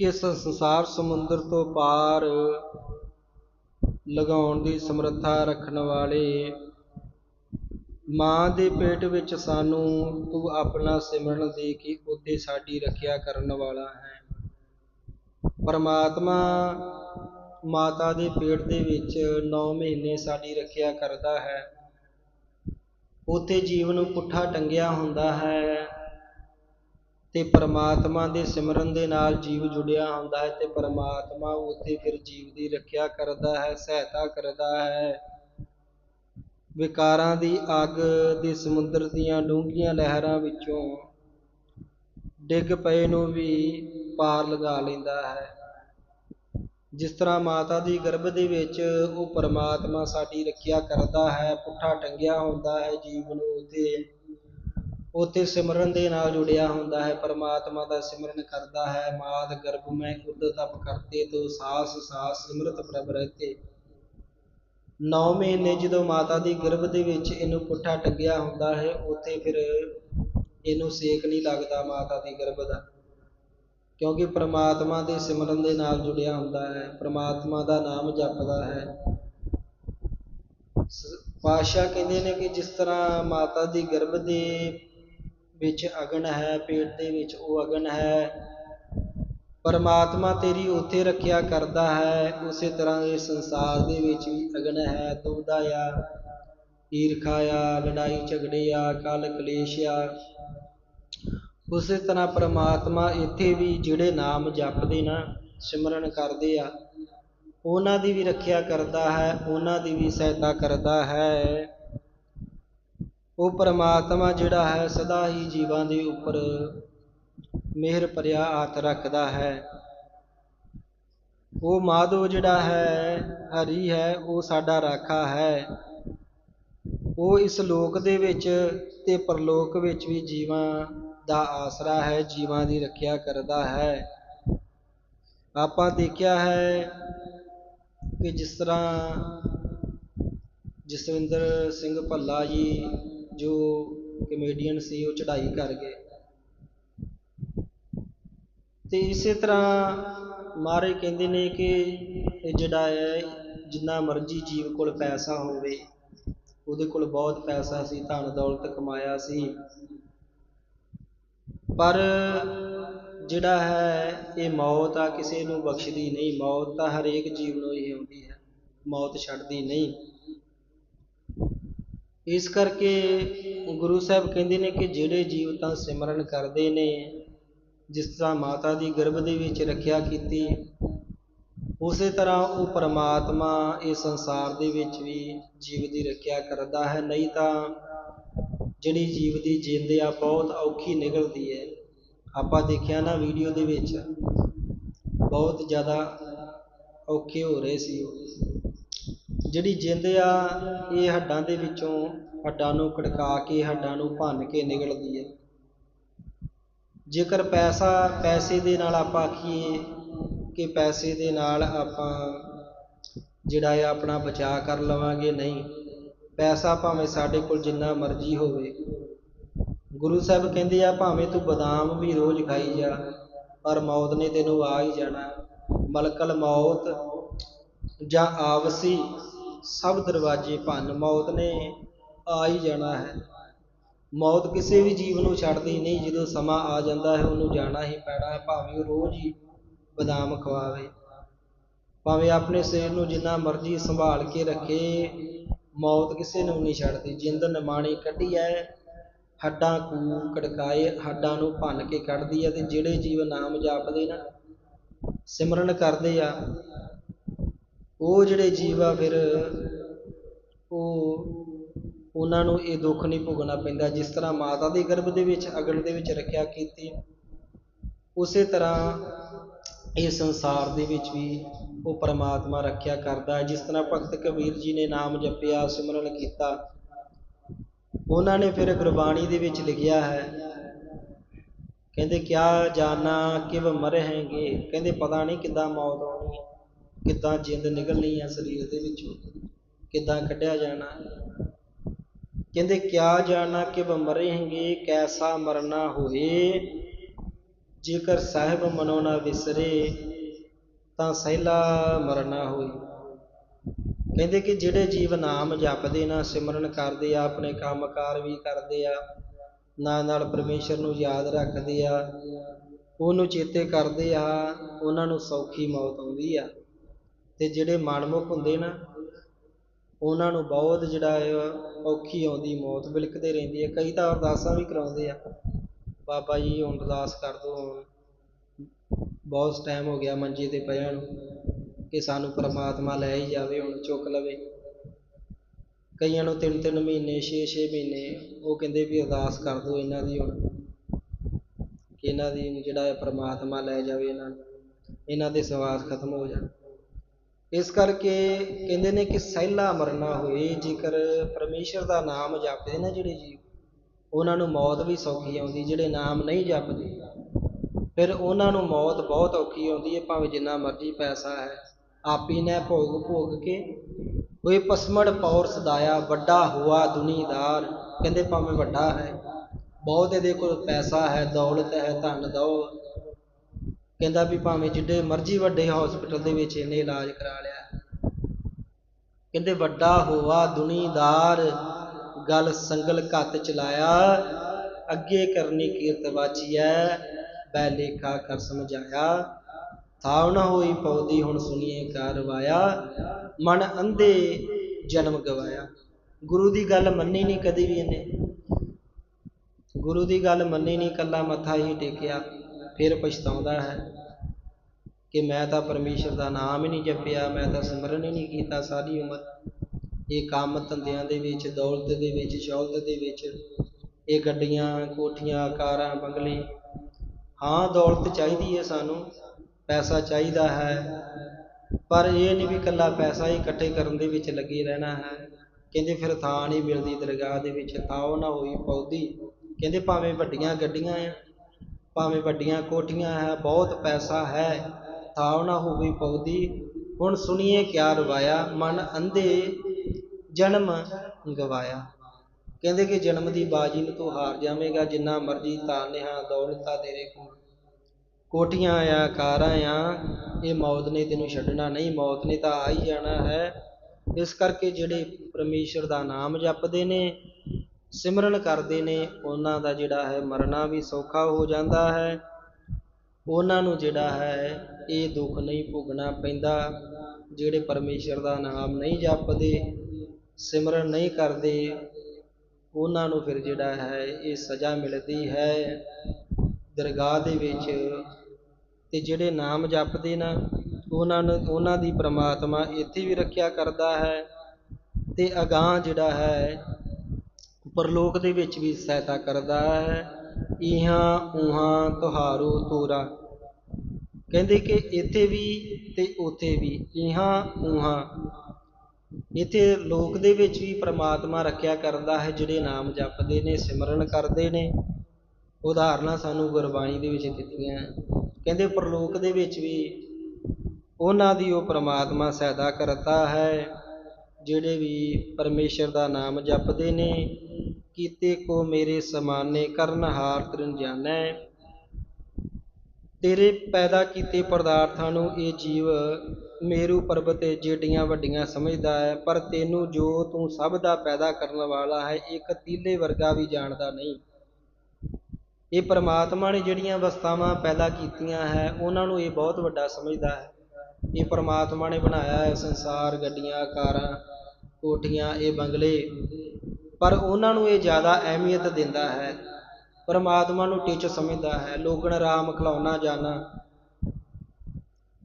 ਕਿ ਇਸ ਸੰਸਾਰ ਸਮੁੰਦਰ ਤੋਂ ਪਾਰ ਲਗਾਉਣ ਦੀ ਸਮਰੱਥਾ ਰੱਖਣ ਵਾਲੇ ਮਾਂ ਦੇ ਪੇਟ ਵਿੱਚ ਸਾਨੂੰ ਤੂੰ ਆਪਣਾ ਸਿਮਰਨ ਦੇ ਕੇ ਉੱਥੇ ਸਾਡੀ ਰੱਖਿਆ ਕਰਨ ਵਾਲਾ ਹੈ। ਪਰਮਾਤਮਾ ਮਾਤਾ ਦੇ ਪੇਟ ਦੇ ਵਿੱਚ 9 ਮਹੀਨੇ ਸਾਡੀ ਰੱਖਿਆ ਕਰਦਾ ਹੈ। ਉੱਥੇ ਜੀਵ ਨੂੰ ਪੁੱਠਾ ਟੰਗਿਆ ਹੁੰਦਾ ਹੈ। ਅਤੇ ਪਰਮਾਤਮਾ ਦੇ ਸਿਮਰਨ ਦੇ ਨਾਲ ਜੀਵ ਜੁੜਿਆ ਹੁੰਦਾ ਹੈ ਅਤੇ ਪਰਮਾਤਮਾ ਉੱਥੇ ਫਿਰ ਜੀਵ ਦੀ ਰੱਖਿਆ ਕਰਦਾ ਹੈ, ਸਹਾਇਤਾ ਕਰਦਾ ਹੈ। ਵਿਕਾਰਾਂ ਦੀ ਅੱਗ ਦੇ ਸਮੁੰਦਰ ਦੀਆਂ ਡੂੰਘੀਆਂ ਲਹਿਰਾਂ ਵਿੱਚੋਂ ਡਿੱਗ ਪਏ ਨੂੰ ਵੀ ਪਾਰ ਲਗਾ ਲੈਂਦਾ ਹੈ। ਜਿਸ ਤਰ੍ਹਾਂ ਮਾਤਾ ਦੀ ਗਰਭ ਦੇ ਵਿੱਚ ਉਹ ਪਰਮਾਤਮਾ ਸਾਡੀ ਰੱਖਿਆ ਕਰਦਾ ਹੈ, ਪੁੱਠਾ ਟੰਗਿਆ ਹੁੰਦਾ ਹੈ, ਜੀਵ ਨੂੰ ਉਹਦੇ ਉੱਥੇ ਸਿਮਰਨ ਦੇ ਨਾਲ ਜੁੜਿਆ ਹੁੰਦਾ ਹੈ, ਪਰਮਾਤਮਾ ਦਾ ਸਿਮਰਨ ਕਰਦਾ ਹੈ ਮਾਤ ਗਰਭ ਮੈਂ ਉਦ ਤਪ ਕਰਤੇ ਤੋ ਸਾਸ ਸਾਸ, ਸਿਮਰਤ ਪ੍ਰਭ ਰਹਤੇ। 9 ਮਹੀਨੇ ਜਦੋਂ ਮਾਤਾ ਦੀ ਗਰਭ ਦੇ ਵਿੱਚ ਇਹਨੂੰ ਪੁੱਠਾ ਟੱਗਿਆ ਹੁੰਦਾ ਹੈ, ਉੱਥੇ ਫਿਰ ਇਹਨੂੰ ਸੇਕ ਨਹੀਂ ਲੱਗਦਾ ਮਾਤਾ ਦੀ ਗਰਭ ਦਾ। ਕਿਉਂਕਿ ਪ੍ਰਮਾਤਮਾ ਦੇ ਸਿਮਰਨ ਦੇ ਨਾਲ ਜੁੜਿਆ ਹੁੰਦਾ ਹੈ, ਪ੍ਰਮਾਤਮਾ ਦਾ ਨਾਮ ਜਪਦਾ ਹੈ। ਪਾਸ਼ਾ ਕਹਿੰਦੇ ਨੇ ਕਿ ਜਿਸ ਤਰ੍ਹਾਂ ਮਾਤਾ ਦੀ ਗਰਭ ਦੇ ਵਿੱਚ ਅਗਨ ਹੈ, ਪੇਟ ਦੇ ਵਿੱਚ ਉਹ ਅਗਨ ਹੈ। ਪਰਮਾਤਮਾ ਤੇਰੀ ਉੱਥੇ ਰੱਖਿਆ ਕਰਦਾ ਹੈ, ਉਸੇ ਤਰ੍ਹਾਂ ਇਹ ਸੰਸਾਰ ਦੇ ਵਿੱਚ ਵੀ ਅਗਨ ਹੈ, ਦੁਬਦਾ ਆ, ਈਰਖਾ ਆ, ਲੜਾਈ ਝਗੜੇ ਆ, ਕਲ ਕਲੇਸ਼ ਆ। ਉਸੇ ਤਰ੍ਹਾਂ ਪਰਮਾਤਮਾ ਇੱਥੇ ਵੀ ਜਿਹੜੇ ਨਾਮ ਜਪਦੇ ਨਾ, ਸਿਮਰਨ ਕਰਦੇ ਆ, ਉਹਨਾਂ ਦੀ ਵੀ ਰੱਖਿਆ ਕਰਦਾ ਹੈ, ਉਹਨਾਂ ਦੀ ਵੀ ਸਹਾਇਤਾ ਕਰਦਾ ਹੈ। ਉਹ ਪਰਮਾਤਮਾ ਜਿਹੜਾ ਹੈ ਸਦਾ ਹੀ ਜੀਵਾਂ ਦੇ ਉੱਪਰ ਮਿਹਰ ਭਰਿਆ ਹੱਥ ਰੱਖਦਾ ਹੈ। ਉਹ ਮਾਧੋ ਜਿਹੜਾ ਹੈ, ਹਰੀ ਹੈ, ਉਹ ਸਾਡਾ ਰਾਖਾ ਹੈ। ਉਹ ਇਸ ਲੋਕ ਦੇ ਵਿੱਚ ਤੇ ਪਰਲੋਕ ਵਿੱਚ ਵੀ ਜੀਵਾਂ ਦਾ ਆਸਰਾ ਹੈ, ਜੀਵਾਂ ਦੀ ਰੱਖਿਆ ਕਰਦਾ ਹੈ। ਆਪਾਂ ਦੇਖਿਆ ਹੈ ਕਿ ਜਿਸ ਤਰ੍ਹਾਂ ਜਸਵਿੰਦਰ ਸਿੰਘ ਭੱਲਾ ਜੀ ਜੋ ਕਮੇਡੀਅਨ ਸੀ, ਉਹ ਚੜ੍ਹਾਈ ਕਰ ਗਏ। ਤੇ ਇਸੇ ਤਰ੍ਹਾਂ ਮਾਰੇ ਕਹਿੰਦੇ ਨੇ ਕਿ ਇਹ ਜਿਹੜਾ ਹੈ, ਜਿੰਨਾ ਮਰਜ਼ੀ ਜੀਵ ਕੋਲ ਪੈਸਾ ਹੋਵੇ, ਉਹਦੇ ਕੋਲ ਬਹੁਤ ਪੈਸਾ ਸੀ, ਧਨ ਦੌਲਤ ਕਮਾਇਆ ਸੀ। ਪਰ ਜਿਹੜਾ ਹੈ, ਇਹ ਮੌਤ ਆ, ਕਿਸੇ ਨੂੰ ਬਖਸ਼ਦੀ ਨਹੀਂ। ਮੌਤ ਤਾਂ ਹਰੇਕ ਜੀਵ ਨੂੰ ਹੀ ਆਉਂਦੀ ਹੈ। ਮੌਤ ਛੱਡਦੀ ਨਹੀਂ। ਇਸ ਕਰਕੇ ਗੁਰੂ ਸਾਹਿਬ ਕਹਿੰਦੇ ਨੇ ਕਿ ਜਿਹੜੇ ਜੀਵ ਤਾਂ ਸਿਮਰਨ ਕਰਦੇ ਨੇ, ਜਿਸ ਤਰ੍ਹਾਂ ਮਾਤਾ ਦੀ ਗਰਭ ਦੇ ਵਿੱਚ ਰੱਖਿਆ ਕੀਤੀ, ਉਸੇ ਤਰ੍ਹਾਂ ਉਹ ਪਰਮਾਤਮਾ ਇਹ ਸੰਸਾਰ ਦੇ ਵਿੱਚ ਵੀ ਜੀਵ ਦੀ ਰੱਖਿਆ ਕਰਦਾ ਹੈ, ਨਹੀਂ ਤਾਂ ਜਿਹੜੀ ਜੀਵ ਦੀ ਜਿੰਦ ਆ ਬਹੁਤ ਔਖੀ ਨਿਕਲਦੀ ਹੈ। ਆਪਾਂ ਦੇਖਿਆ ਨਾ ਵੀਡੀਓ ਦੇ ਵਿੱਚ, ਬਹੁਤ ਜ਼ਿਆਦਾ ਔਖੇ ਹੋ ਰਹੇ ਸੀ ਉਹ। ਜਿਹੜੀ ਜਿੰਦ ਆ, ਇਹ ਹੱਡਾਂ ਦੇ ਵਿੱਚੋਂ ਹੱਡਾਂ ਨੂੰ ਖੜਕਾ ਕੇ, ਹੱਡਾਂ ਨੂੰ ਭੰਨ ਕੇ ਨਿਕਲਦੀ ਹੈ ਜੇਕਰ ਪੈਸਾ ਪੈਸੇ ਦੇ ਨਾਲ ਆਪਾਂ ਆਖੀਏ ਕਿ ਪੈਸੇ ਦੇ ਨਾਲ ਆਪਾਂ ਜਿਹੜਾ ਹੈ ਆਪਣਾ ਬਚਾਅ ਕਰ ਲਵਾਂਗੇ, ਨਹੀਂ। ਪੈਸਾ ਭਾਵੇਂ ਸਾਡੇ ਕੋਲ ਜਿੰਨਾ ਮਰਜ਼ੀ ਹੋਵੇ। ਗੁਰੂ ਸਾਹਿਬ ਕਹਿੰਦੇ ਆ, ਭਾਵੇਂ ਤੂੰ ਬਦਾਮ ਵੀ ਰੋਜ਼ ਖਾਈ ਜਾ, ਪਰ ਮੌਤ ਨੇ ਤੈਨੂੰ ਆ ਹੀ ਜਾਣਾ। ਮਲਕਲ ਮੌਤ ਜਾਂ ਆਵਸੀ ਸਭ ਦਰਵਾਜ਼ੇ ਭੰਨ, ਮੌਤ ਨੇ ਆ ਹੀ ਜਾਣਾ ਹੈ। ਮੌਤ ਕਿਸੇ ਵੀ ਜੀਵ ਨੂੰ ਛੱਡਦੀ ਨਹੀਂ, ਜਦੋਂ ਸਮਾਂ ਆ ਜਾਂਦਾ ਹੈ, ਉਹਨੂੰ ਜਾਣਾ ਹੀ ਪੈਣਾ ਹੈ, ਭਾਵੇਂ ਉਹ ਰੋਜ਼ ਹੀ ਬਦਾਮ ਖਵਾਵੇ। ਭਾਵੇਂ ਆਪਣੇ ਸਰੀਰ ਨੂੰ ਜਿੰਨਾ ਮਰਜ਼ੀ ਸੰਭਾਲ ਕੇ ਰੱਖੇ, ਮੌਤ ਕਿਸੇ ਨੂੰ ਨਹੀਂ ਛੱਡਦੀ। ਜਿੰਦ ਨਿਮਾਣੀ ਕੱਢੀ ਹੈ ਹੱਡਾਂ ਕੂ ਕੜਕਾਏ, ਹੱਡਾਂ ਨੂੰ ਭੰਨ ਕੇ ਕੱਢਦੀ ਹੈ, ਤੇ ਜਿਹੜੇ ਜੀਵ ਨਾਮ ਜਪਦੇ ਨਾ, ਸਿਮਰਨ ਕਰਦੇ ਆ ਉਹ ਜਿਹੜੇ ਜੀਵ ਆ ਫਿਰ ਉਹ ਉਹਨਾਂ ਨੂੰ ਇਹ ਦੁੱਖ ਨਹੀਂ ਭੋਗਣਾ ਪੈਂਦਾ। ਜਿਸ ਤਰ੍ਹਾਂ ਮਾਤਾ ਦੇ ਗਰਭ ਦੇ ਵਿੱਚ ਅਗਲ ਦੇ ਵਿੱਚ ਰੱਖਿਆ ਕੀਤੀ ਉਸੇ ਤਰ੍ਹਾਂ ਇਹ ਸੰਸਾਰ ਦੇ ਵਿੱਚ ਵੀ ਉਹ ਪਰਮਾਤਮਾ ਰੱਖਿਆ ਕਰਦਾ ਹੈ। ਜਿਸ ਤਰ੍ਹਾਂ ਭਗਤ ਕਬੀਰ ਜੀ ਨੇ ਨਾਮ ਜਪਿਆ, ਸਿਮਰਨ ਕੀਤਾ, ਉਹਨਾਂ ਨੇ ਫਿਰ ਗੁਰਬਾਣੀ ਦੇ ਵਿੱਚ ਲਿਖਿਆ ਹੈ, ਕਹਿੰਦੇ, ਕਿਆ ਜਾਣਾ ਕਿਵ ਮਰਹੇਂਗੇ? ਕਹਿੰਦੇ, ਪਤਾ ਨਹੀਂ ਕਿੱਦਾਂ ਮੌਤ ਆਉਣੀ ਕਿੱਦਾਂ ਜਿੰਦ ਨਿਕਲਣੀ ਹੈ ਸਰੀਰ ਦੇ ਵਿੱਚੋਂ? ਕਿੱਦਾਂ ਕੱਢਿਆ ਜਾਣਾ? ਕਹਿੰਦੇ, ਕਿਆ ਜਾਣਾ ਕਿ ਮਰੇਂਗੇ, ਕੈਸਾ ਮਰਨਾ ਹੋਏ? ਜੇਕਰ ਸਾਹਿਬ ਮਨੋ ਨਾ ਵਿਸਰੇ, ਤਾਂ ਸਹਿਲਾ ਮਰਨਾ ਹੋਏ। ਕਹਿੰਦੇ ਕਿ ਜਿਹੜੇ ਜੀਵ ਨਾਮ ਜਪਦੇ ਨਾ, ਸਿਮਰਨ ਕਰਦੇ ਆ, ਆਪਣੇ ਕੰਮਕਾਰ ਵੀ ਕਰਦੇ ਆ, ਨਾਲ ਨਾਲ ਪਰਮੇਸ਼ਰ ਨੂੰ ਯਾਦ ਰੱਖਦੇ ਆ, ਉਹਨੂੰ ਚੇਤੇ ਕਰਦੇ ਆ, ਉਹਨਾਂ ਨੂੰ ਸੌਖੀ ਮੌਤ ਆਉਂਦੀ ਆ। ਅਤੇ ਜਿਹੜੇ ਮਨਮੁਖ ਹੁੰਦੇ ਨਾ, ਉਹਨਾਂ ਨੂੰ ਬਹੁਤ ਜਿਹੜਾ ਹੈ ਔਖੀ ਆਉਂਦੀ, ਮੌਤ ਵਿਲਕਦੇ ਰਹਿੰਦੀ ਹੈ। ਕਈ ਤਾਂ ਅਰਦਾਸਾਂ ਵੀ ਕਰਾਉਂਦੇ ਆ। ਬਾਬਾ ਜੀ ਹੁਣ ਅਰਦਾਸ ਕਰ ਦਿਉ ਹੁਣ ਬਹੁਤ ਟਾਈਮ ਹੋ ਗਿਆ ਮੰਜੇ ਤੇ ਪਿਆ ਨੂੰ ਕਿ ਸਾਨੂੰ ਪਰਮਾਤਮਾ ਲੈ ਹੀ ਜਾਵੇ, ਹੁਣ ਚੁੱਕ ਲਵੇ। ਕਈਆਂ ਨੂੰ ਤਿੰਨ ਤਿੰਨ ਮਹੀਨੇ, ਛੇ ਛੇ ਮਹੀਨੇ ਉਹ ਕਹਿੰਦੇ ਵੀ ਅਰਦਾਸ ਕਰ ਦਿਉ ਇਹਨਾਂ ਦੀ ਹੁਣ, ਕਿ ਇਹਨਾਂ ਦੀ ਜਿਹੜਾ ਹੈ ਪਰਮਾਤਮਾ ਲੈ ਜਾਵੇ ਇਹਨਾਂ ਨੂੰ, ਇਹਨਾਂ ਦੇ ਸਵਾਸ ਖਤਮ ਹੋ ਜਾਣ। ਇਸ ਕਰਕੇ ਕਹਿੰਦੇ ਨੇ ਕਿ ਸਹਿਲਾ ਮਰਨਾ ਹੋਏ, ਜੇਕਰ ਪਰਮੇਸ਼ਰ ਦਾ ਨਾਮ ਜਪਦੇ ਨਾ ਜਿਹੜੇ ਜੀਵ, ਉਹਨਾਂ ਨੂੰ ਮੌਤ ਵੀ ਸੌਖੀ ਆਉਂਦੀ, ਜਿਹੜੇ ਨਾਮ ਨਹੀਂ ਜਪਦੇ। ਫਿਰ ਉਹਨਾਂ ਨੂੰ ਮੌਤ ਬਹੁਤ ਔਖੀ ਆਉਂਦੀ ਹੈ, ਭਾਵੇਂ ਜਿੰਨਾ ਮਰਜ਼ੀ ਪੈਸਾ ਹੈ, ਆਪੀ ਨੇ ਭੋਗ ਭੋਗ ਕੇ। ਕੋਈ ਪਸਮੜ ਪੌਰ ਸਦਾਇਆ, ਵੱਡਾ ਹੁਆ ਦੁਨੀਦਾਰ, ਕਹਿੰਦੇ ਭਾਵੇਂ ਵੱਡਾ ਹੈ, ਬਹੁਤ ਇਹਦੇ ਕੋਲ ਪੈਸਾ ਹੈ, ਦੌਲਤ ਹੈ, ਧਨ ਦੌ ਕਹਿੰਦਾ ਵੀ ਭਾਵੇਂ ਜਿੱਡੇ ਮਰਜ਼ੀ ਵੱਡੇ ਹਸਪੀਟਲ ਦੇ ਵਿੱਚ ਇਹਨੇ ਇਲਾਜ ਕਰਾ ਲਿਆ। ਕਹਿੰਦੇ ਵੱਡਾ ਹੋਵਾ ਦੁਨੀਦਾਰ, ਗੱਲ ਸੰਗਲ ਘੱਤ ਚਲਾਇਆ, ਅੱਗੇ ਕਰਨੀ ਕੀਰਤ ਵਾਚੀ ਵਾਚੀਐ ਬੈ ਲੇਖਾ ਕਰ ਸਮਝਾਇਆ। ਥਾਵ ਨਾ ਹੋਈ ਪੌਦੀ, ਹੁਣ ਸੁਣੀਏ ਕਰਵਾਇਆ ਮਨ ਅੰਧੇ ਜਨਮ ਗਵਾਇਆ। ਗੁਰੂ ਦੀ ਗੱਲ ਮੰਨੀ ਨਹੀਂ ਕਦੀ ਵੀ ਇਹਨੇ। ਗੁਰੂ ਦੀ ਗੱਲ ਮੰਨੀ ਨਹੀਂ ਕੱਲਾ ਮੱਥਾ ਹੀ ਟੇਕਿਆ। ਫਿਰ ਪਛਤਾਉਂਦਾ ਹੈ ਕਿ ਮੈਂ ਤਾਂ ਪਰਮੇਸ਼ਰ ਦਾ ਨਾਮ ਹੀ ਨਹੀਂ ਜਪਿਆ, ਮੈਂ ਤਾਂ ਸਿਮਰਨ ਹੀ ਨਹੀਂ ਕੀਤਾ ਸਾਰੀ ਉਮਰ। ਇਹ ਕੰਮ ਧੰਦਿਆਂ ਦੇ ਵਿੱਚ, ਦੌਲਤ ਦੇ ਵਿੱਚ ਸ਼ੌਹਰਤ ਦੇ ਵਿੱਚ, ਇਹ ਗੱਡੀਆਂ, ਕੋਠੀਆਂ, ਕਾਰਾਂ, ਬੰਗਲੇ। ਹਾਂ, ਦੌਲਤ ਚਾਹੀਦੀ ਹੈ ਸਾਨੂੰ, ਪੈਸਾ ਚਾਹੀਦਾ ਹੈ, ਪਰ ਇਹ ਨਹੀਂ ਵੀ ਇਕੱਲਾ ਪੈਸਾ ਹੀ ਇਕੱਠੇ ਕਰਨ ਦੇ ਵਿੱਚ ਲੱਗੇ ਰਹਿਣਾ ਹੈ। ਕਹਿੰਦੇ ਫਿਰ ਥਾਂ ਨਹੀਂ ਮਿਲਦੀ ਦਰਗਾਹ ਦੇ ਵਿੱਚ, ਥਾਂ ਉਹ ਨਾ ਹੋਈ ਪੌਦੀ ਕਹਿੰਦੇ ਭਾਵੇਂ ਵੱਡੀਆਂ ਗੱਡੀਆਂ ਆ ਭਾਵੇਂ ਵੱਡੀਆਂ ਕੋਠੀਆਂ ਹੈ, ਬਹੁਤ ਪੈਸਾ ਹੈ ਥਾਵ ਨਾ ਹੋਵੇ ਪੌਦੀ ਹੁਣ ਸੁਣੀਏ ਕਿਆ ਰਵਾਇਆ, ਮਨ ਅੰਧੇ ਜਨਮ ਗਵਾਇਆ। ਕਹਿੰਦੇ ਕਿ ਜਨਮ ਦੀ ਬਾਜੀ ਨੂੰ ਤੂੰ ਹਾਰ ਜਾਵੇਂਗਾ, ਜਿੰਨਾ ਮਰਜ਼ੀ ਤਾਨਿਆ ਦੌਲਤਾਂ ਤੇਰੇ ਕੋਲ। ਕੋਠੀਆਂ ਆ, ਕਾਰਾਂ ਆ, ਇਹ ਮੌਤ ਨੇ ਤੈਨੂੰ ਛੱਡਣਾ ਨਹੀਂ, ਮੌਤ ਨੇ ਤਾਂ ਆ ਹੀ ਜਾਣਾ ਹੈ। ਇਸ ਕਰਕੇ ਜਿਹੜੇ ਪਰਮੇਸ਼ਰ ਦਾ ਨਾਮ ਜਪਦੇ ਨੇ ਸਿਮਰਨ ਕਰਦੇ ਨੇ, ਉਹਨਾਂ ਦਾ ਜਿਹੜਾ ਹੈ ਮਰਨਾ ਵੀ ਸੌਖਾ ਹੋ ਜਾਂਦਾ ਹੈ। ਉਹਨਾਂ ਨੂੰ ਜਿਹੜਾ ਹੈ ਇਹ ਦੁੱਖ ਨਹੀਂ ਭੋਗਣਾ ਪੈਂਦਾ, ਜਿਹੜੇ ਪਰਮੇਸ਼ਰ ਦਾ ਨਾਮ ਨਹੀਂ ਜਪਦੇ, ਸਿਮਰਨ ਨਹੀਂ ਕਰਦੇ, ਉਹਨਾਂ ਨੂੰ ਫਿਰ ਜਿਹੜਾ ਹੈ ਇਹ ਸਜ਼ਾ ਮਿਲਦੀ ਹੈ ਦਰਗਾਹ ਦੇ ਵਿੱਚ। ਤੇ ਜਿਹੜੇ ਨਾਮ ਜਪਦੇ ਨਾ, ਉਹਨਾਂ ਨੂੰ, ਉਹਨਾਂ ਦੀ ਪ੍ਰਮਾਤਮਾ ਇੱਥੇ ਵੀ ਰੱਖਿਆ ਕਰਦਾ ਹੈ। ਤੇ ਅਗਾਹ ਜਿਹੜਾ ਹੈ ਪਰਲੋਕ ਦੇ ਵਿੱਚ ਵੀ ਸਹਾਇਤਾ ਕਰਦਾ ਹੈ। ਇਹਾਂ ਉਹਾਂ ਤੁਹਾਰੋ ਤੋਰਾ। ਕਹਿੰਦੇ ਕਿ ਇੱਥੇ ਵੀ ਤੇ ਉੱਥੇ ਵੀ ਇਹਾਂ ਉਹਾਂ ਇੱਥੇ ਲੋਕ ਦੇ ਵਿੱਚ ਵੀ ਪ੍ਰਮਾਤਮਾ ਰੱਖਿਆ ਕਰਦਾ ਹੈ, ਜਿਹੜੇ ਨਾਮ ਜਪਦੇ ਨੇ, ਸਿਮਰਨ ਕਰਦੇ ਨੇ। ਉਦਾਹਰਨਾਂ ਸਾਨੂੰ ਗੁਰਬਾਣੀ ਦੇ ਵਿੱਚ ਦਿੱਤੀਆਂ ਕਹਿੰਦੇ ਪ੍ਰਲੋਕ ਦੇ ਵਿੱਚ ਵੀ ਉਹਨਾਂ ਦੀ ਉਹ ਪ੍ਰਮਾਤਮਾ ਸਹਾਇਤਾ ਕਰਦਾ ਹੈ, ਜਿਹੜੇ ਵੀ ਪਰਮੇਸ਼ਰ ਦਾ ਨਾਮ ਜਪਦੇ ਨੇ ਕੀਤੇ ਕੋ ਮੇਰੇ ਸਮਾਨੇ ਕਰਨਹਾਰ ਤ੍ਰਿਨ ਤੇਰੇ ਪੈਦਾ ਕੀਤੇ ਪਦਾਰਥਾਂ ਨੂੰ ਇਹ ਜੀਵ ਮੇਰੂ ਪਰਬਤ ਜਿਹੜੀਆਂ ਵੱਡੀਆਂ ਸਮਝਦਾ ਹੈ, ਪਰ ਤੈਨੂੰ ਜੋ ਤੂੰ ਸਭ ਦਾ ਪੈਦਾ ਕਰਨ ਵਾਲਾ ਹੈ, ਇੱਕ ਤੀਲੇ ਵਰਗਾ ਵੀ ਜਾਣਦਾ ਨਹੀਂ। ਇਹ ਪਰਮਾਤਮਾ ਨੇ ਜਿਹੜੀਆਂ ਅਵਸਥਾਵਾਂ ਪੈਦਾ ਕੀਤੀਆਂ ਹੈ, ਉਹਨਾਂ ਨੂੰ ਇਹ ਬਹੁਤ ਵੱਡਾ ਸਮਝਦਾ ਹੈ। ਇਹ ਪਰਮਾਤਮਾ ਨੇ ਬਣਾਇਆ ਹੈ ਸੰਸਾਰ ਗੱਡੀਆਂ, ਕਾਰਾਂ, ਕੋਠੀਆਂ, ਇਹ ਬੰਗਲੇ। ਪਰ ਉਹਨਾਂ ਨੂੰ ਇਹ ਜ਼ਿਆਦਾ ਅਹਿਮੀਅਤ ਦਿੰਦਾ ਹੈ। ਪਰਮਾਤਮਾ ਨੂੰ ਟਿੱਚ ਸਮਝਦਾ ਹੈ। ਲੋਗਣ ਰਾਮ ਖਲਾਉਣਾ ਜਾਣਾ।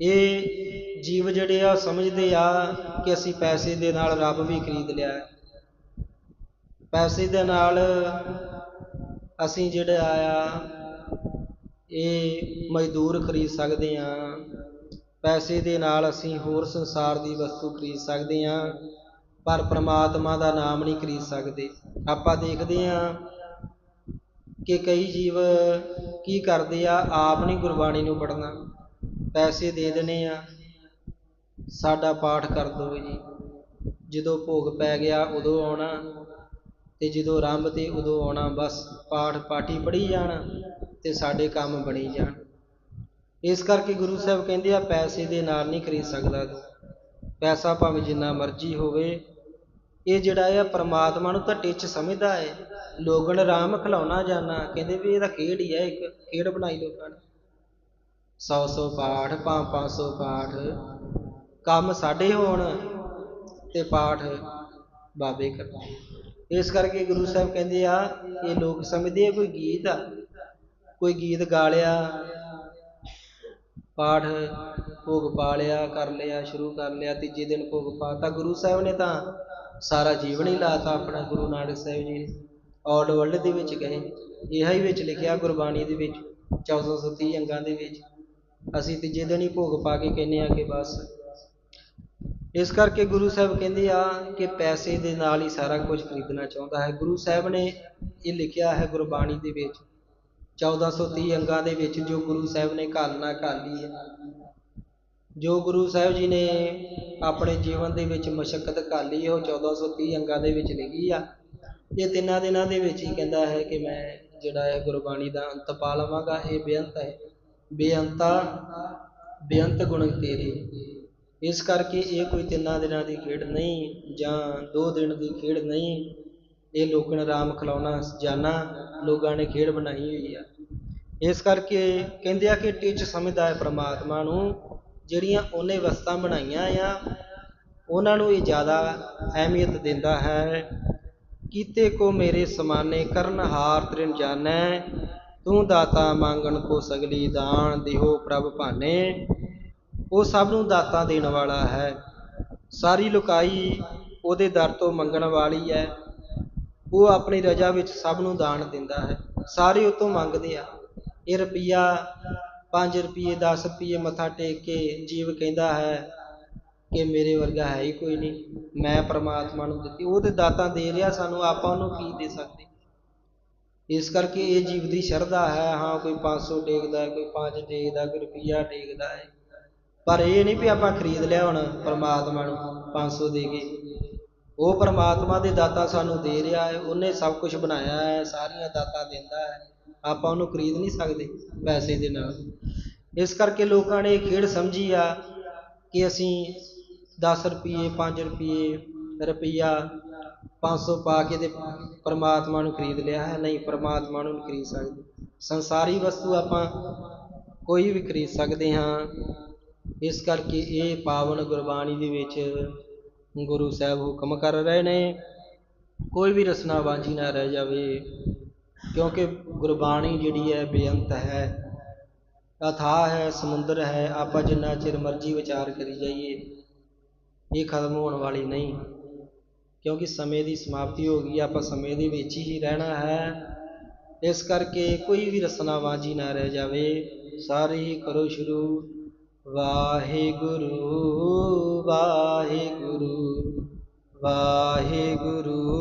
ਇਹ ਜੀਵ ਜਿਹੜੇ ਆ, ਸਮਝਦੇ ਆ ਕਿ ਅਸੀਂ ਪੈਸੇ ਦੇ ਨਾਲ ਰੱਬ ਵੀ ਖਰੀਦ ਲਿਆ ਪੈਸੇ ਦੇ ਨਾਲ ਅਸੀਂ ਜਿਹੜਾ ਆ, ਇਹ ਮਜ਼ਦੂਰ ਖਰੀਦ ਸਕਦੇ ਆ ਪੈਸੇ ਦੇ ਨਾਲ ਅਸੀਂ ਹੋਰ ਸੰਸਾਰ ਦੀ ਵਸਤੂ ਖਰੀਦ ਸਕਦੇ ਆ ਪਰ ਪ੍ਰਮਾਤਮਾ ਦਾ ਨਾਮ ਨਹੀਂ ਖਰੀਦ ਸਕਦੇ। ਆਪਾਂ ਦੇਖਦੇ ਹਾਂ ਕਿ ਕਈ ਜੀਵ ਕੀ ਕਰਦੇ ਆ, ਆਪ ਨਹੀਂ ਗੁਰਬਾਣੀ ਨੂੰ ਪੜ੍ਹਨਾ। ਪੈਸੇ ਦੇ ਦੇਣੇ ਆ, ਸਾਡਾ ਪਾਠ ਕਰ ਦਿਓ ਜੀ। ਜਦੋਂ ਭੋਗ ਪੈ ਗਿਆ, ਉਦੋਂ ਆਉਣਾ। ਤੇ ਜਦੋਂ ਆਰੰਭ ਤੇ ਉਦੋਂ ਆਉਣਾ, ਬਸ ਪਾਠ ਪਾਠੀ ਪੜ੍ਹੀ ਜਾਣ ਤੇ ਸਾਡੇ ਕੰਮ ਬਣੀ ਜਾਣ। ਇਸ ਕਰਕੇ ਗੁਰੂ ਸਾਹਿਬ ਕਹਿੰਦੇ ਆ, ਪੈਸੇ ਦੇ ਨਾਲ ਨਹੀਂ ਖਰੀਦ ਸਕਦਾ ਪੈਸਾ ਭਾਵੇਂ ਜਿੰਨਾ ਮਰਜ਼ੀ ਹੋਵੇ ਇਹ ਜਿਹੜਾ ਆ ਪਰਮਾਤਮਾ ਨੂੰ ਤਾਂ ਟਿੱਚ ਸਮਝਦਾ ਹੈ ਲੋਗਣ ਰਾਮ ਖਿਲਾਉਣਾ ਜਾਣਾ, ਕਹਿੰਦੇ ਵੀ ਇਹਦਾ ਖੇਡ ਹੀ ਹੈ ਇੱਕ, ਖੇਡ ਬਣਾਈ ਲੋਕਾਂ ਨੇ। ਸੌ ਸੌ ਪਾਠ ਪੰਜ ਪੰਜ ਸੌ ਪਾਠ, ਕੰਮ ਸਾਡੇ ਹੋਣ ਤੇ ਪਾਠ ਬਾਬੇ ਕਰਨ। ਇਸ ਕਰਕੇ ਗੁਰੂ ਸਾਹਿਬ ਕਹਿੰਦੇ ਆ, ਇਹ ਲੋਕ ਸਮਝਦੇ ਆ ਕੋਈ ਗੀਤ ਆ, ਕੋਈ ਗੀਤ ਗਾ ਲਿਆ, ਪਾਠ ਭੋਗ ਪਾ ਲਿਆ, ਕਰ ਲਿਆ, ਸ਼ੁਰੂ ਕਰ ਲਿਆ, ਤੀਜੇ ਦਿਨ ਭੋਗ ਪਾਤਾ ਗੁਰੂ ਸਾਹਿਬ ਨੇ ਤਾਂ ਸਾਰਾ ਜੀਵਨ ਹੀ ਲਾਤਾ ਆਪਣਾ ਗੁਰੂ ਨਾਨਕ ਸਾਹਿਬ ਜੀ ਆਲ ਵਰਲਡ ਦੇ ਵਿੱਚ ਗਏ। ਇਹ ਹੀ ਵਿੱਚ ਲਿਖਿਆ ਗੁਰਬਾਣੀ ਦੇ ਵਿੱਚ 1430 ਅੰਗਾਂ ਦੇ ਵਿੱਚ। ਅਸੀਂ ਤੀਜੇ ਦਿਨ ਹੀ ਭੋਗ ਪਾ ਕੇ ਕਹਿੰਦੇ ਆ ਕਿ ਬਸ। ਇਸ ਕਰਕੇ ਗੁਰੂ ਸਾਹਿਬ ਕਹਿੰਦੇ ਆ ਕਿ ਪੈਸੇ ਦੇ ਨਾਲ ਹੀ ਸਾਰਾ ਕੁਝ ਖਰੀਦਣਾ ਚਾਹੁੰਦਾ ਹੈ। ਗੁਰੂ ਸਾਹਿਬ ਨੇ ਇਹ ਲਿਖਿਆ ਹੈ ਗੁਰਬਾਣੀ ਦੇ ਵਿੱਚ। 1430 ਅੰਗਾਂ ਦੇ ਵਿੱਚ ਜੋ ਗੁਰੂ ਸਾਹਿਬ ਨੇ ਘਾਲਣਾ ਘਾਲੀ ਹੈ। ਜੋ ਗੁਰੂ ਸਾਹਿਬ ਜੀ ਨੇ ਆਪਣੇ ਜੀਵਨ ਦੇ ਵਿੱਚ ਮਸ਼ਕਤ ਘਾਲੀ ਉਹ 1430 ਅੰਗਾਂ ਦੇ ਵਿੱਚ ਲਿਖੀ ਆ। ਇਹ ਤਿੰਨਾਂ ਦਿਨਾਂ ਦੇ ਵਿੱਚ ਹੀ ਕਹਿੰਦਾ ਹੈ ਕਿ ਮੈਂ ਜਿਹੜਾ ਹੈ ਗੁਰਬਾਣੀ ਦਾ ਅੰਤ ਪਾ ਲਵਾਂਗਾ। ਇਹ ਬੇਅੰਤ ਹੈ। ਬੇਅੰਤਾ, ਬੇਅੰਤ ਗੁਣ ਤੇਰੇ। ਇਸ ਕਰਕੇ ਇਹ ਕੋਈ ਤਿੰਨਾਂ ਦਿਨਾਂ ਦੀ ਖੇਡ ਨਹੀਂ ਜਾਂ ਦੋ ਦਿਨ ਦੀ ਖੇਡ ਨਹੀਂ। ਇਹ ਲੋਕਣ ਰਾਮ ਖਿਲਾਉਣਾ ਜਾਣਾ, ਲੋਕਾਂ ਨੇ ਖੇਡ ਬਣਾਈ ਹੋਈ ਆ। ਇਸ ਕਰਕੇ ਕਹਿੰਦੇ ਆ ਕਿ ਟਿੱਚ ਸਮਝਦਾ ਹੈ ਪ੍ਰਮਾਤਮਾ ਨੂੰ। ਜਿਹੜੀਆਂ ਉਹਨੇ ਵਸਤਾਂ ਬਣਾਈਆਂ ਆ, ਉਹਨਾਂ ਨੂੰ ਇਹ ਜ਼ਿਆਦਾ ਅਹਿਮੀਅਤ ਦਿੰਦਾ ਹੈ। ਕੀਤੇ ਕੋ ਮੇਰੇ ਸਮਾਨੇ ਕਰਨ ਹਾਰ ਤ੍ਰਿਨ ਜਾਣੈ, ਤੂੰ ਦਾਤਾ ਮੰਗਣ ਕੋ ਸਗਲੀ ਦਾਨ ਦਿਹੋ ਪ੍ਰਭ ਭਾਨੇ। ਉਹ ਸਭ ਨੂੰ ਦਾਤਾ ਦੇਣ ਵਾਲਾ ਹੈ। ਸਾਰੀ ਲੁਕਾਈ ਉਹਦੇ ਦਰ ਤੋਂ ਮੰਗਣ ਵਾਲੀ ਹੈ। ਉਹ ਆਪਣੀ ਰਜਾ ਵਿੱਚ ਸਭ ਨੂੰ ਦਾਨ ਦਿੰਦਾ ਹੈ। ਸਾਰੇ ਉਹ ਤੋਂ ਮੰਗਦੇ ਆ। ਇਹ ਰੁਪਈਆ 5 ਰੁਪਏ 10 ਰੁਪਏ ਮੱਥਾ ਟੇਕ ਕੇ ਜੀਵ ਕਹਿੰਦਾ ਹੈ ਕਿ ਮੇਰੇ ਵਰਗਾ ਹੈ ਹੀ ਕੋਈ ਨਹੀਂ। ਮੈਂ ਪ੍ਰਮਾਤਮਾ ਨੂੰ ਦਿੱਤੀ। ਉਹ ਤੇ ਦਾਤਾ ਦੇ ਰਿਹਾ, ਸਾਨੂੰ ਆਪਾਂ ਉਹਨੂੰ ਕੀ ਦੇ ਸਕਦੇ? ਇਸ ਕਰਕੇ ਇਹ ਜੀਵ ਦੀ ਸ਼ਰਧਾ ਹੈ। ਹਾਂ, ਕੋਈ 500 ਟੇਕਦਾ ਹੈ, ਕੋਈ 5 ਟੇਕਦਾ, ਕੋਈ ਰੁਪਈਆ ਟੇਕਦਾ ਹੈ। ਪਰ ਇਹ ਨਹੀਂ ਵੀ ਆਪਾਂ ਖਰੀਦ ਲਿਆ ਹੁਣ ਪਰਮਾਤਮਾ ਨੂੰ 500 ਦੇ ਕੇ। ਉਹ ਪਰਮਾਤਮਾ ਦੇ ਦਾਤਾ ਸਾਨੂੰ ਦੇ ਰਿਹਾ ਹੈ। ਉਹਨੇ ਸਭ ਕੁਝ ਬਣਾਇਆ ਹੈ, ਸਾਰੀਆਂ ਦਾਤਾਂ ਦਿੰਦਾ ਹੈ। ਆਪਾਂ ਉਹਨੂੰ ਖਰੀਦ ਨਹੀਂ ਸਕਦੇ ਪੈਸੇ ਦੇ ਨਾਲ। ਇਸ ਕਰਕੇ ਲੋਕਾਂ ਨੇ ਇਹ ਖੇਡ ਸਮਝੀ ਆ ਕਿ ਅਸੀਂ 10 ਰੁਪਏ 5 ਰੁਪਏ ਰੁਪਈਆ 500 ਪਾ ਕੇ ਤੇ ਪਰਮਾਤਮਾ ਨੂੰ ਖਰੀਦ ਲਿਆ ਹੈ। ਨਹੀਂ, ਪਰਮਾਤਮਾ ਨੂੰ ਨਹੀਂ ਖਰੀਦ ਸਕਦੇ। ਸੰਸਾਰੀ ਵਸਤੂ ਆਪਾਂ ਕੋਈ ਵੀ ਖਰੀਦ ਸਕਦੇ ਹਾਂ। ਇਸ ਕਰਕੇ ਇਹ ਪਾਵਨ ਗੁਰਬਾਣੀ ਦੇ ਵਿੱਚ ਗੁਰੂ ਸਾਹਿਬ ਹੁਕਮ ਕਰ ਰਹੇ ਨੇ। ਕੋਈ ਵੀ ਰਸਨਾ ਵਾਂਝੀ ਨਾ ਰਹਿ ਜਾਵੇ। ਕਿਉਂਕਿ ਗੁਰਬਾਣੀ ਜਿਹੜੀ ਹੈ ਬੇਅੰਤ ਹੈ, ਅਥਾਹ ਹੈ, ਸਮੁੰਦਰ ਹੈ, ਆਪਾਂ ਜਿੰਨਾ ਚਿਰ ਮਰਜ਼ੀ ਵਿਚਾਰ ਕਰੀ ਜਾਈਏ, ਇਹ ਖਤਮ ਹੋਣ ਵਾਲੀ ਨਹੀਂ। ਕਿਉਂਕਿ ਸਮੇਂ ਦੀ ਸਮਾਪਤੀ ਹੋ ਗਈ, ਆਪਾਂ ਸਮੇਂ ਦੇ ਵਿੱਚ ਹੀ ਰਹਿਣਾ ਹੈ। ਇਸ ਕਰਕੇ ਕੋਈ ਵੀ ਰਸਨਾ ਵਾਂਝੀ ਨਾ ਰਹਿ ਜਾਵੇ। ਸਾਰੇ ਹੀ ਕਰੋ ਸ਼ੁਰੂ। ਵਾਹਿਗੁਰੂ ਵਾਹਿਗੁਰੂ ਵਾਹਿਗੁਰੂ।